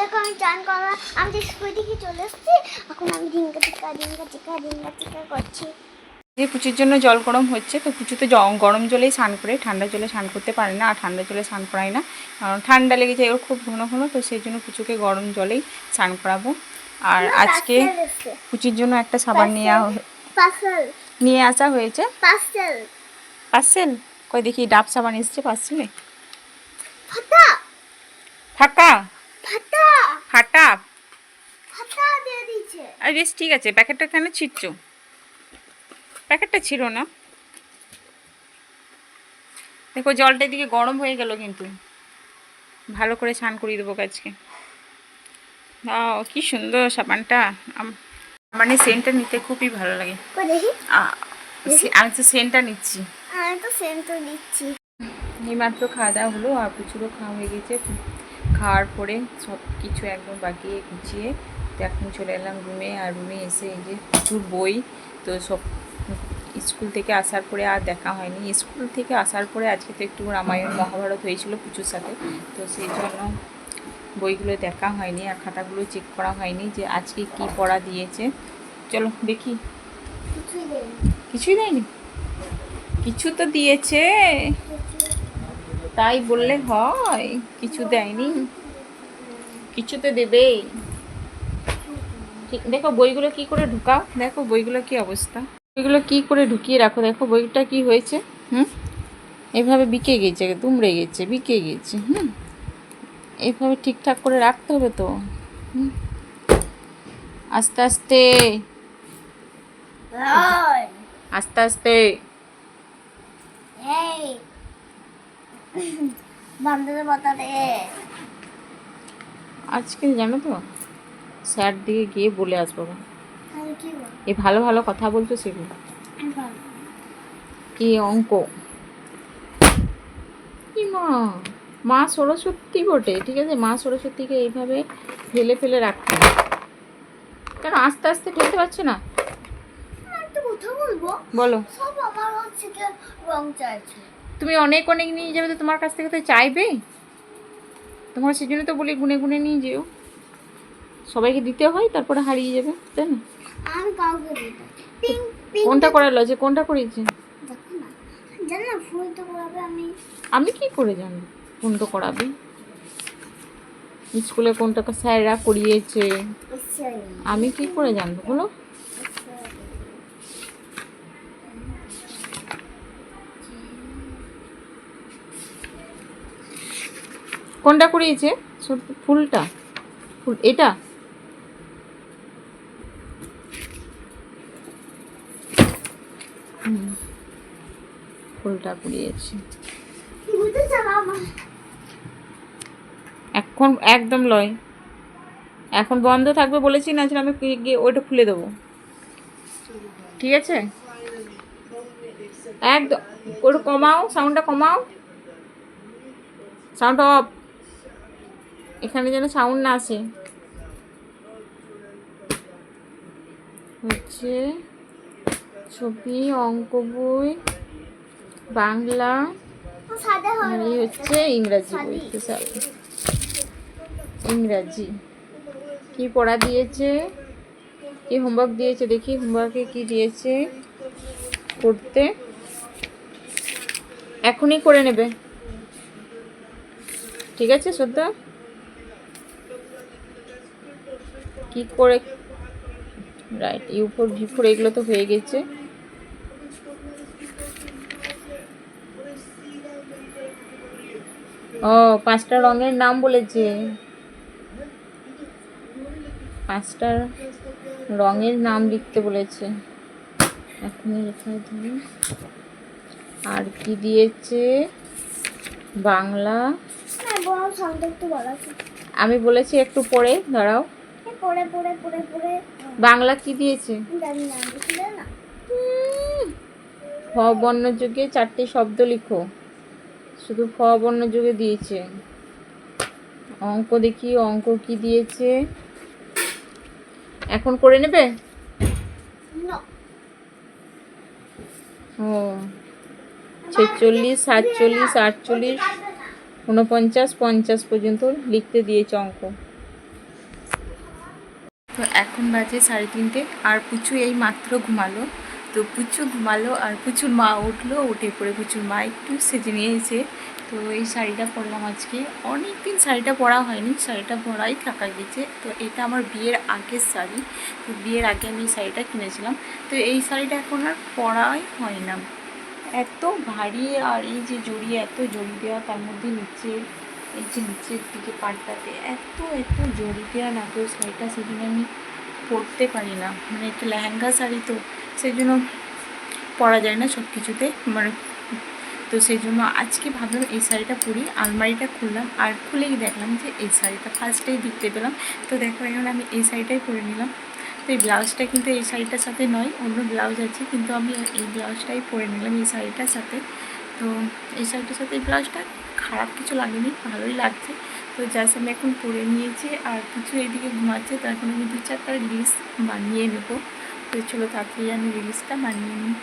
দেখো আমি চান করা আমি যে স্কুল থেকে চলে এসেছি এখন আমি ঢিঙ্কা টিকা ঢিঙ্কা টিকা ঢিঙ্কা টিকা করছি। যে কুচির জন্য জল গরম হচ্ছে তো কুচি তো গরম জলেই স্নান করে ঠান্ডা জলে স্নান করতে পারে না আর ঠান্ডা জলে স্নান করাই না। কারণ ঠান্ডা লেগে যায় ওর খুব ঘন ঘন তো সেই জন্য কুচুকে গরম জলেই স্নান করাবো। আর আজকে কুচির জন্য একটা সাবান নিয়ে নিয়ে আসা হয়েছে। পার্সেল। কই দেখি ডাব সাবান এসছে পার্সেলে? ফাঁকা ফাটা ফাটা ফাটা দিয়ে দিয়েছে। আর বেশ ঠিক আছে প্যাকেটটা কেন ছিটছো। প্যাকেটটা ছিল না। দেখো জলটা এদিকে গরম হয়ে গেল কিন্তু। ভালো করে স্নান করিয়ে দেবো আজকে ও কি সুন্দর সাবানটা। আম- মানে সেন্টটা নিতে খুবই ভালো লাগে। আমি তো সেন্টটা নিচ্ছি। আমি তো তো দিচ্ছি এইমাত্র খাওয়া দাওয়া হলো আর প্রচুরও খাওয়া হয়ে গেছে। খাওয়ার পরে সব কিছু একদম বাকিয়ে গুছিয়ে তো এখন চলে এলাম রুমে আর রুমে এসে এই যে প্রচুর বই, তো সব স্কুল থেকে আসার পরে আর দেখা হয়নি। স্কুল থেকে আসার পরে আজকে তো একটু রামায়ণ, মহাভারত হয়েছিল প্রচুর সাথে, তো সেই জন্য বইগুলো দেখা হয়নি আর খাতাগুলো চেক করা হয়নি যে আজকে কি পড়া দিয়েছে। চলো দেখি। কিছুই দেয়নি? কিছু তো দিয়েছে। তাই বললে হয় কিছু দেয়নি। কিছু তো দেবেই। ঠিক দেখো বইগুলো কি করে ঢুকাও। দেখো বইগুলো কি অবস্থা। বইগুলো কি করে ঢুকিয়ে রাখো দেখো বইটা কি হয়েছে হুম? এভাবে বিকে গেছে দুমড়ে গেছে বিকে গেছে হুম? এইভাবে ঠিকঠাক করে রাখতে হবে তো হুম? আস্তে আস্তে। আস্তে আস্তে এই বান্ধবের কথা রে আজকে জানো তো স্যার দিকে গিয়ে বলে আসব। এই ভালো ভালো কথা বলছো সেগুলো। কি অঙ্ক? কি মা? মা সরস্বতী বটে ঠিক আছে? মা সরস্বতীকে এইভাবে ফেলে ফেলে রাখতে। কেন আস্তে আস্তে ঠেলতে পারছ না? বলো। সব আমার হচ্ছে রং চাইছে। তুমি অনেক অনেক নিয়ে যাবে তো তোমার কাছ থেকে তো চাইবে? তোমার সেই জন্য তো বলি গুনে গুনে নিয়ে যেও। সবাইকে দিতে হয় তারপরে হারিয়ে যাবে তাই না? আমি কাউকে কোনটা করালো? যে কোনটা জানো করাবে আমি আমি কি করে জানব? কোনটা করাবে। স্কুলে কোনটা স্যাররা করিয়েছে। আমি কি করে জানব? বলো। কোনটা সত্যি ফুলটা। ফুল, এটা? ফুলটা চাও এখন একদম লয়। এখন বন্ধ থাকবে বলেছি, না আমি গিয়ে- ওইটা খুলে দেবো। ঠিক আছে? একদম, ওটা কমাও সাউন্ডটা কমাও। সাউন্ড অফ এখানে যেন সাউন্ড না আসে। হচ্ছে ছবি অঙ্ক বই বাংলা এই হচ্ছে ইংরাজি বই ইংরাজি। কি পড়া দিয়েছে? কি হোমওয়ার্ক দিয়েছে? দেখি হোমওয়ার্কে কি দিয়েছে? করতে এখনই করে নেবে। ঠিক আছে শ্রদ্ধা? কি করে? Right U four V four এগুলো তো হয়ে গেছে। ও পাঁচটা রঙের নাম বলেছে। পাঁচটা রঙের নাম লিখতে বলেছে। এখনই লেখায় দিই আর কি দিয়েছে? বাংলা। হ্যাঁ আমি বলেছি একটু পরে দাঁড়াও। পড়ে পড়ে পড়ে পড়ে। বাংলা কি দিয়েছে? জানি না বুঝলে না ফ বর্ণ যুগে চারটি শব্দ লিখো। শুধু ফ বর্ণ যুগে দিয়েছে। অঙ্ক দেখি অঙ্ক কি দিয়েছে? এখন করে নেবে? ও ছেচল্লিশ সাতচল্লিশ আটচল্লিশ ঊনপঞ্চাশ পঞ্চাশ পর্যন্ত লিখতে দিয়েছে অঙ্ক। তো এখন বাজে সাড়ে তিনটে আর পুচু এই মাত্র ঘুমালো। তো পুচু ঘুমালো আর পুচুর মা উঠল, উঠে পড়ে পুচুর মা একটু সেজে নিয়েছে। তো এই শাড়িটা পরলাম আজকে। অনেক দিন শাড়িটা পরা হয়নি, শাড়িটা পরাই থাকা গেছে। তো এটা আমার বিয়ের আগের শাড়ি। তো বিয়ের আগে আমি এই শাড়িটা কিনেছিলাম। তো এই শাড়িটা এখন আর পরাই হয় না। এত ভারী আর এই যে জড়ি এত জড়ি দেওয়া, তার মধ্যে নিচে এই যে নিচের দিকে পাটটাতে এত এত জড়ি দেওয়া না তো শাড়িটা সেদিন আমি পরতে পারি না। মানে একটা লেহেঙ্গা শাড়ি তো, সেই জন্য পরা যায় না সব কিছুতে মানে তো সেই জন্য আজকে ভাবলাম এই শাড়িটা পরি, আলমারিটা খুললাম আর খুলেই দেখলাম যে এই শাড়িটা ফার্স্টেই দেখতে পেলাম। তো দেখো এখন আমি এই শাড়িটাই পরে নিলাম। তো এই ব্লাউজটা কিন্তু এই শাড়িটার সাথে নয়, অন্য ব্লাউজ আছে, কিন্তু আমি এই ব্লাউজটাই পরে নিলাম এই শাড়িটার সাথে। তো এই শাড়িটার সাথে এই ব্লাউজটা খারাপ কিছু লাগেনি, ভালোই লাগছে। তো যার আমি এখন পরে নিয়েছি আর কিছু এইদিকে ঘুমাচ্ছে, তো এখন আমি দু চারটা রিলস বানিয়ে নেব। তো চলো তাড়াতাড়ি আমি রিলসটা বানিয়ে নিই।